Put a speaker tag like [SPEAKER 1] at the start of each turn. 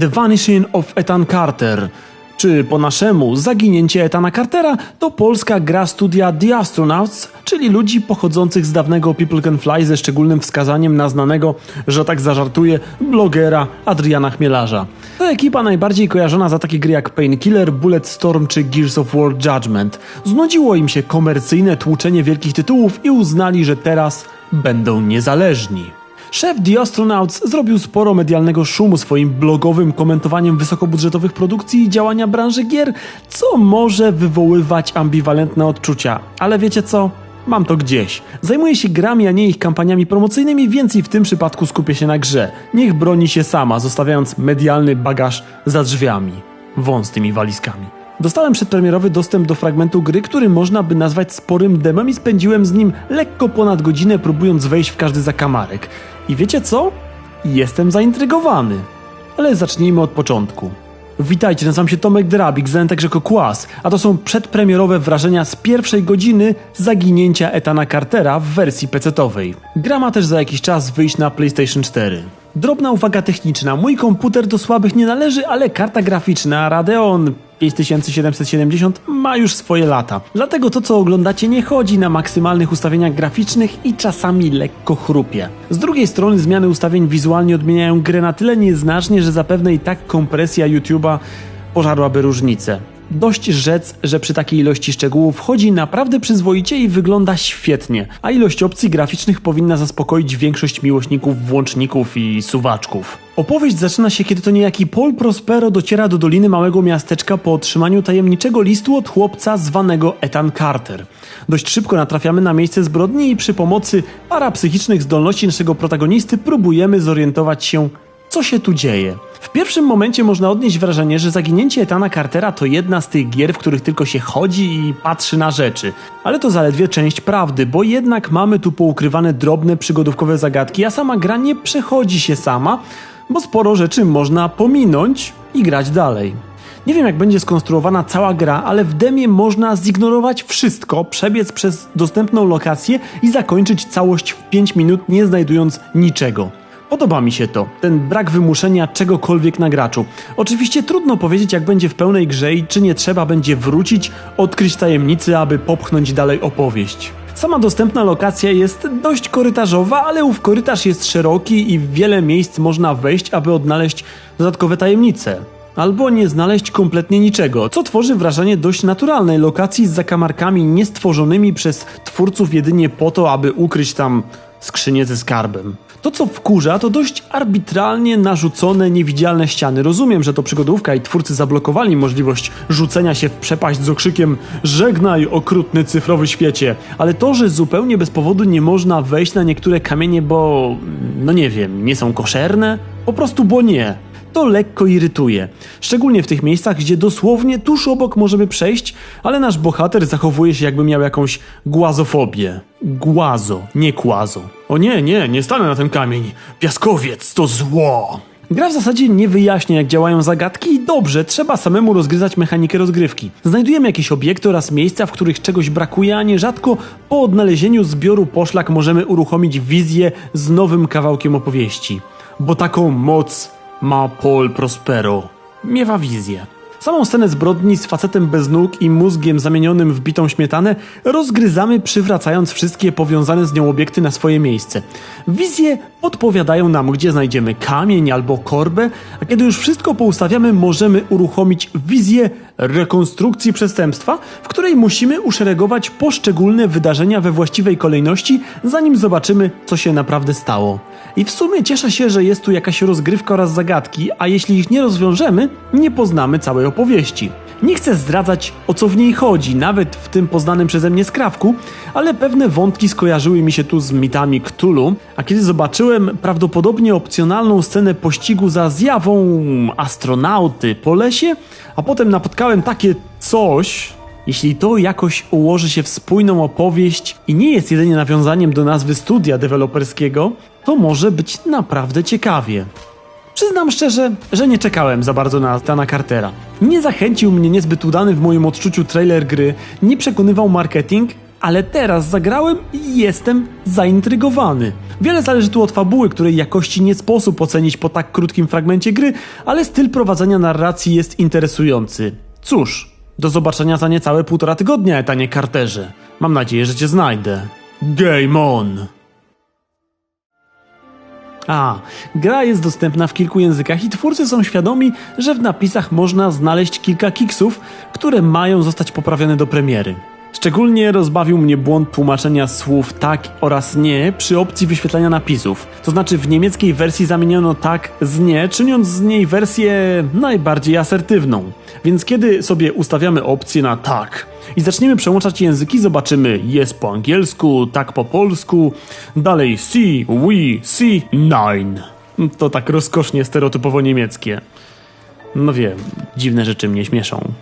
[SPEAKER 1] The Vanishing of Ethan Carter, czy po naszemu Zaginięcie Etana Cartera, to polska gra studia The Astronauts, czyli ludzi pochodzących z dawnego People Can Fly ze szczególnym wskazaniem na znanego, że tak zażartuje, blogera Adriana Chmielarza. To ekipa najbardziej kojarzona za takie gry jak Painkiller, Bulletstorm czy Gears of War Judgment. Znudziło im się komercyjne tłuczenie wielkich tytułów i uznali, że teraz będą niezależni. Szef The Astronauts zrobił sporo medialnego szumu swoim blogowym komentowaniem wysokobudżetowych produkcji i działania branży gier, co może wywoływać ambiwalentne odczucia. Ale wiecie co? Mam to gdzieś. Zajmuję się grami, a nie ich kampaniami promocyjnymi, więc i w tym przypadku skupię się na grze. Niech broni się sama, zostawiając medialny bagaż za drzwiami. Wąs z tymi walizkami. Dostałem przedpremierowy dostęp do fragmentu gry, który można by nazwać sporym demem i spędziłem z nim lekko ponad godzinę próbując wejść w każdy zakamarek. I wiecie co? Jestem zaintrygowany. Ale zacznijmy od początku. Witajcie, nazywam się Tomek Drabik, znany także jako Kłas, a to są przedpremierowe wrażenia z pierwszej godziny zaginięcia Etana Cartera w wersji PC-owej. Gra ma też za jakiś czas wyjść na PlayStation 4. Drobna uwaga techniczna. Mój komputer do słabych nie należy, ale karta graficzna Radeon 5770 ma już swoje lata. Dlatego to, co oglądacie, nie chodzi na maksymalnych ustawieniach graficznych i czasami lekko chrupie. Z drugiej strony zmiany ustawień wizualnie odmieniają grę na tyle nieznacznie, że zapewne i tak kompresja YouTube'a pożarłaby różnicę. Dość rzec, że przy takiej ilości szczegółów chodzi naprawdę przyzwoicie i wygląda świetnie, a ilość opcji graficznych powinna zaspokoić większość miłośników włączników i suwaczków. Opowieść zaczyna się, kiedy to niejaki Paul Prospero dociera do doliny małego miasteczka po otrzymaniu tajemniczego listu od chłopca zwanego Ethan Carter. Dość szybko natrafiamy na miejsce zbrodni i przy pomocy parapsychicznych zdolności naszego protagonisty próbujemy zorientować się, co się tu dzieje. W pierwszym momencie można odnieść wrażenie, że zaginięcie Etana Cartera to jedna z tych gier, w których tylko się chodzi i patrzy na rzeczy. Ale to zaledwie część prawdy, bo jednak mamy tu poukrywane drobne przygodówkowe zagadki, a sama gra nie przechodzi się sama, bo sporo rzeczy można pominąć i grać dalej. Nie wiem, jak będzie skonstruowana cała gra, ale w demie można zignorować wszystko, przebiec przez dostępną lokację i zakończyć całość w 5 minut, nie znajdując niczego. Podoba mi się to, ten brak wymuszenia czegokolwiek na graczu. Oczywiście trudno powiedzieć, jak będzie w pełnej grze i czy nie trzeba będzie wrócić, odkryć tajemnicy, aby popchnąć dalej opowieść. Sama dostępna lokacja jest dość korytarzowa, ale ów korytarz jest szeroki i w wiele miejsc można wejść, aby odnaleźć dodatkowe tajemnice. Albo nie znaleźć kompletnie niczego, co tworzy wrażenie dość naturalnej lokacji z zakamarkami niestworzonymi przez twórców jedynie po to, aby ukryć tam skrzynię ze skarbem. To, co wkurza, to dość arbitralnie narzucone niewidzialne ściany. Rozumiem, że to przygodówka i twórcy zablokowali możliwość rzucenia się w przepaść z okrzykiem Żegnaj, okrutny cyfrowy świecie. Ale to, że zupełnie bez powodu nie można wejść na niektóre kamienie, bo... no nie wiem, nie są koszerne? Po prostu bo nie to lekko irytuje. Szczególnie w tych miejscach, gdzie dosłownie tuż obok możemy przejść, ale nasz bohater zachowuje się jakby miał jakąś głazofobię. Głazo, nie kłazo. O nie, nie, nie stanę na ten kamień. Piaskowiec to zło. Gra w zasadzie nie wyjaśnia, jak działają zagadki i dobrze, trzeba samemu rozgryzać mechanikę rozgrywki. Znajdujemy jakieś obiekty oraz miejsca, w których czegoś brakuje, a nierzadko po odnalezieniu zbioru poszlak możemy uruchomić wizję z nowym kawałkiem opowieści. Bo taką moc ma Paul Prospero. Miewa wizję. Samą scenę zbrodni z facetem bez nóg i mózgiem zamienionym w bitą śmietanę rozgryzamy przywracając wszystkie powiązane z nią obiekty na swoje miejsce. Wizje podpowiadają nam, gdzie znajdziemy kamień albo korbę, a kiedy już wszystko poustawiamy, możemy uruchomić wizję rekonstrukcji przestępstwa, w której musimy uszeregować poszczególne wydarzenia we właściwej kolejności, zanim zobaczymy, co się naprawdę stało. I w sumie cieszę się, że jest tu jakaś rozgrywka oraz zagadki, a jeśli ich nie rozwiążemy, nie poznamy całej opowieści. Nie chcę zdradzać o co w niej chodzi, nawet w tym poznanym przeze mnie skrawku, ale pewne wątki skojarzyły mi się tu z mitami Cthulhu, a kiedy zobaczyłem prawdopodobnie opcjonalną scenę pościgu za zjawą astronauty po lesie, a potem napotkałem takie coś, jeśli to jakoś ułoży się w spójną opowieść i nie jest jedynie nawiązaniem do nazwy studia deweloperskiego, to może być naprawdę ciekawie. Przyznam szczerze, że nie czekałem za bardzo na Stana Cartera. Nie zachęcił mnie niezbyt udany w moim odczuciu trailer gry, nie przekonywał marketing, ale teraz zagrałem i jestem zaintrygowany. Wiele zależy tu od fabuły, której jakości nie sposób ocenić po tak krótkim fragmencie gry, ale styl prowadzenia narracji jest interesujący. Cóż, do zobaczenia za niecałe półtora tygodnia, Etanie Carterze. Mam nadzieję, że cię znajdę. Game on! A, gra jest dostępna w kilku językach i twórcy są świadomi, że w napisach można znaleźć kilka kiksów, które mają zostać poprawione do premiery. Szczególnie rozbawił mnie błąd tłumaczenia słów tak oraz nie przy opcji wyświetlania napisów. To znaczy w niemieckiej wersji zamieniono tak z nie, czyniąc z niej wersję najbardziej asertywną. Więc kiedy sobie ustawiamy opcję na tak i zaczniemy przełączać języki, zobaczymy jest po angielsku, tak po polsku, dalej si, we, si, nine. To tak rozkosznie stereotypowo niemieckie. No wiem, dziwne rzeczy mnie śmieszą.